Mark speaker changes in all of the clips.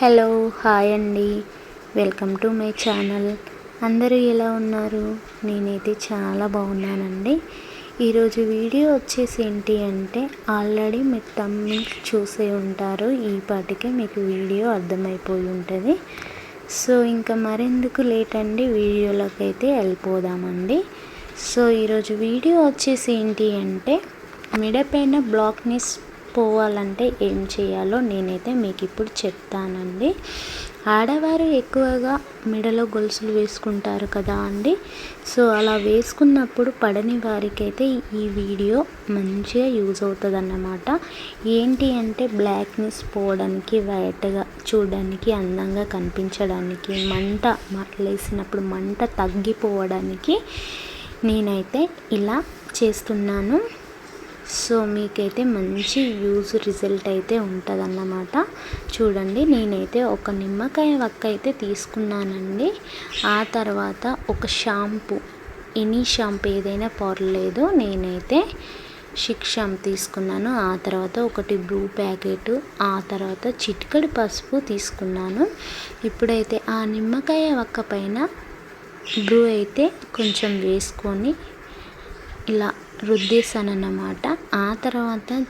Speaker 1: Hello hi అండి. Welcome to my channel. అందరూ ఎలా ఉన్నారు? నేనైతే చాలా బాగున్నానండి. ఈరోజు వీడియో వచ్చేసి ఏంటి అంటే ఆల్రెడీ మీరు తమ్మిల్ చూసే ఉంటారు. ఈ పాటికే మీకు వీడియో అర్థమైపోయి ఉంటుంది. సో ఇంకా మరెందుకు లేట్ అండి? వీడియోలోకి అయితే వెళ్ళిపోదామండి. సో ఈరోజు వీడియో వచ్చేసి ఏంటి అంటే మిడపైన బ్లాక్నెస్ పోవాలంటే ఏం చేయాలో నేనైతే మీకు ఇప్పుడు చెప్తానండి. ఆడవారు ఎక్కువగా మెడలో గొలుసులు వేసుకుంటారు కదా అండి. సో అలా వేసుకున్నప్పుడు పడని వారికైతే ఈ వీడియో మంచిగా యూజ్ అవుతుంది అన్నమాట ఏంటి అంటే బ్లాక్నెస్ పోవడానికి వైట్గా చూడడానికి అందంగా కనిపించడానికి మంట లేసినప్పుడు మంట తగ్గిపోవడానికి నేనైతే ఇలా చేస్తున్నాను. సో మీకైతే మంచి యూజ్ రిజల్ట్ అయితే ఉంటుందన్నమాట. చూడండి నేనైతే ఒక నిమ్మకాయ వక్క అయితే తీసుకున్నానండి. ఆ తర్వాత ఒక షాంపూ ఎనీ షాంపూ ఏదైనా పర్లేదు నేనైతే షిక్ షాంపూ తీసుకున్నాను. ఆ తర్వాత ఒకటి బ్లూ ప్యాకెట్ ఆ తర్వాత చిట్కడి పసుపు తీసుకున్నాను. ఇప్పుడైతే ఆ నిమ్మకాయ వక్క పైన బ్లూ అయితే కొంచెం వేసుకొని ఇలా రుద్దేశానన్నమాట. ఆ తర్వాత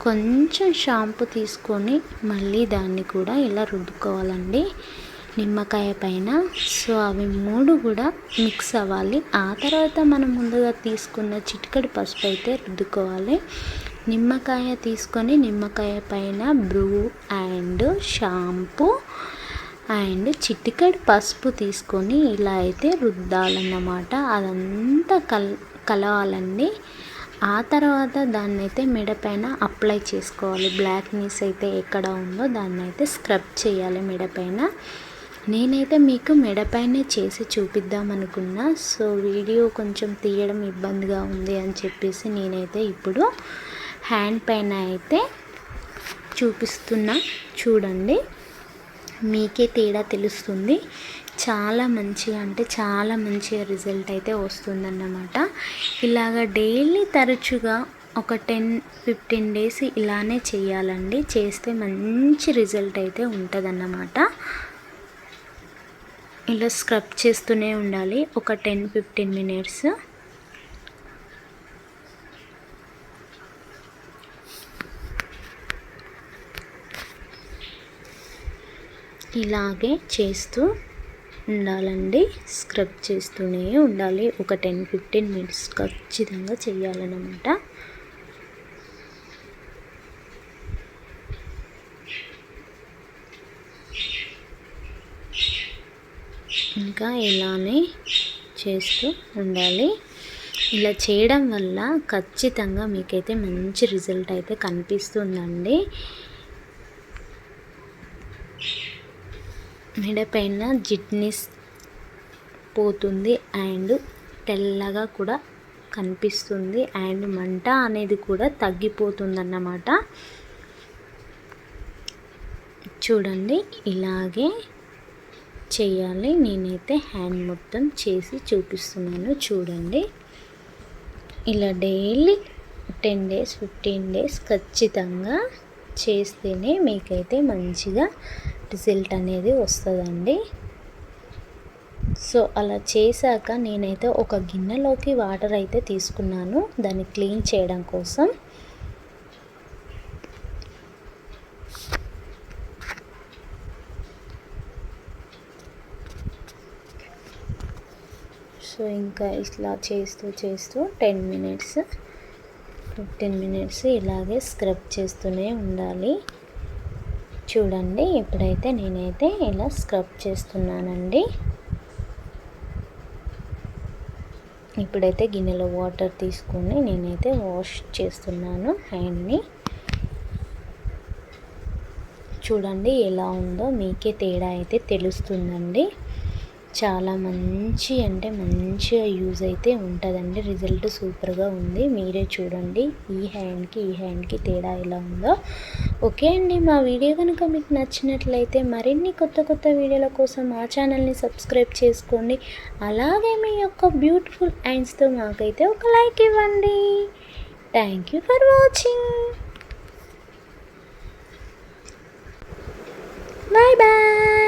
Speaker 1: కొంచెం షాంపూ తీసుకొని మళ్ళీ దాన్ని కూడా ఇలా రుద్దుకోవాలండి. నిమ్మకాయ పైన. సో అవి మూడు కూడా మిక్స్ అవ్వాలి. ఆ తర్వాత మనం ముందుగా తీసుకున్న చిటికడి పసుపు అయితే రుద్దుకోవాలి. నిమ్మకాయ తీసుకొని నిమ్మకాయ పైన బ్రూ అండ్ షాంపూ అండ్ చిటికడి పసుపు తీసుకొని ఇలా అయితే రుద్దాలన్నమాట. అదంతా కల్ కలవాలండి. ఆ తర్వాత దాన్ని అయితే మెడ పైన అప్లై చేసుకోవాలి. బ్లాక్నెస్ అయితే ఎక్కడ ఉందో దాన్ని అయితే స్క్రబ్ చేయాలి మెడ పైన. నేనైతే మీకు మెడపైనే చేసి చూపిద్దాం అనుకున్నా. సో వీడియో కొంచెం తీయడం ఇబ్బందిగా ఉంది అని చెప్పేసి నేనైతే ఇప్పుడు హ్యాండ్ పైన అయితే చూపిస్తున్నా. చూడండి. మీకే తేడా తెలుస్తుంది. చాలా మంచిగా అంటే చాలా మంచి రిజల్ట్ అయితే వస్తుందన్నమాట. ఇలాగ డైలీ తరచుగా ఒక టెన్ ఫిఫ్టీన్ డేస్ ఇలానే చేయాలండి. చేస్తే మంచి రిజల్ట్ అయితే ఉంటుందన్నమాట. ఇలా స్క్రబ్ చేస్తూనే ఉండాలి. ఒక టెన్ ఫిఫ్టీన్ మినిట్స్. ఇలాగే చేస్తూ ఉండాలండి. స్క్రబ్ చేస్తూనే ఉండాలి. ఒక టెన్ ఫిఫ్టీన్ మినిట్స్ ఖచ్చితంగా చేయాలన్నమాట ఇంకా ఇలానే చేస్తూ ఉండాలి. ఇలా చేయడం వల్ల ఖచ్చితంగా మీకైతే మంచి రిజల్ట్ అయితే కనిపిస్తుందండి. మెడ పైన జిడ్నిస్ పోతుంది అండ్ తెల్లగా కూడా కనిపిస్తుంది అండ్ మంట అనేది కూడా తగ్గిపోతుందన్నమాట. చూడండి ఇలాగే చేయాలి. నేనైతే హ్యాండ్ మొత్తం చేసి చూపిస్తున్నాను. చూడండి. ఇలా daily ten days fifteen days ఖచ్చితంగా చేస్తేనే మీకైతే మంచిగా రిజల్ట్ అనేది వస్తుందండి. సో అలా చేశాక నేనైతే ఒక గిన్నెలోకి వాటర్ అయితే తీసుకున్నాను. దాన్ని క్లీన్ చేయడం కోసం. సో ఇంకా ఇట్లా చేస్తూ చేస్తూ టెన్ మినిట్స్ ఫిఫ్టీన్ మినిట్స్ ఇలాగే స్క్రబ్ చేస్తూనే ఉండాలి. చూడండి ఇప్పుడైతే నేనైతే ఇలా స్క్రబ్ చేస్తున్నానండి. ఇప్పుడైతే గిన్నెలో వాటర్ తీసుకొని నేనైతే వాష్ చేస్తున్నాను హ్యాండ్ని. చూడండి ఎలా ఉందో మీకే తేడా అయితే తెలుస్తుందండి. చాలా మంచి అంటే మంచిగా యూజ్ అయితే ఉంటుందండి. రిజల్ట్ సూపర్గా ఉంది. మీరే చూడండి. ఈ హ్యాండ్కి ఈ హ్యాండ్కి తేడా ఎలా ఉందో. ఓకే అండి. మా వీడియో కనుక మీకు నచ్చినట్లయితే మరిన్ని కొత్త కొత్త వీడియోల కోసం మా ఛానల్ని సబ్స్క్రైబ్ చేసుకోండి. అలాగే మీ యొక్క బ్యూటిఫుల్ హ్యాండ్స్తో మాకైతే ఒక లైక్ ఇవ్వండి. Thank you for watching. Bye bye.